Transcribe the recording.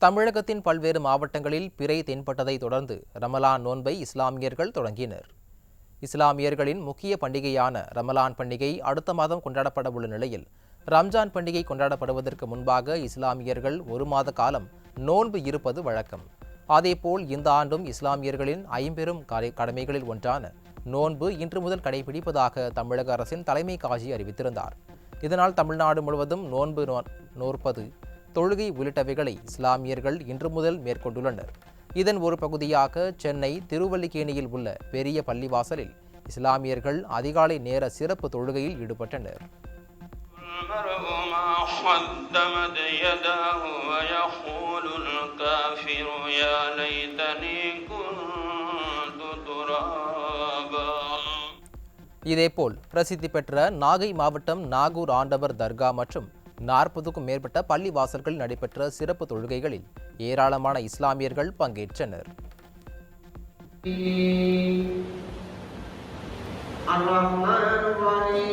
தமிழகத்தின் பல்வேறு மாவட்டங்களில் பிறை தென்பட்டதை தொடர்ந்து ரமலான் நோன்பை இஸ்லாமியர்கள் தொடங்கினர். இஸ்லாமியர்களின் முக்கிய பண்டிகையான ரமலான் பண்டிகை அடுத்த மாதம் கொண்டாடப்பட உள்ள நிலையில் ரம்ஜான் பண்டிகை கொண்டாடப்படுவதற்கு முன்பாக இஸ்லாமியர்கள் ஒரு மாத காலம் நோன்பு இருப்பது வழக்கம். அதேபோல் இந்த ஆண்டும் இஸ்லாமியர்களின் ஐம்பெரும் கடை- கடமைகளில் ஒன்றான நோன்பு இன்று முதல் கடைபிடிப்பதாக தமிழக அரசின் தலைமை காஜி அறிவித்திருந்தார். இதனால் தமிழ்நாடு முழுவதும் நோன்பு நோற்பது தொழுகை உள்ளிட்டவைகளை இஸ்லாமியர்கள் இன்று முதல் மேற்கொண்டுள்ளனர். இதன் ஒரு பகுதியாக சென்னை திருவல்லிக்கேணியில் உள்ள பெரிய பள்ளிவாசலில் இஸ்லாமியர்கள் அதிகாலை நேர சிறப்பு தொழுகையில் ஈடுபட்டனர். இதேபோல் பிரசித்தி பெற்ற நாகை மாவட்டம் நாகூர் ஆண்டவர் தர்கா மற்றும் நாற்பதுக்கும் மேற்பட்ட பள்ளிவாசல்களில் நடைபெற்ற சிறப்பு தொழுகைகளில் ஏராளமான இஸ்லாமியர்கள் பங்கேற்றனர் الرحمن الرحيم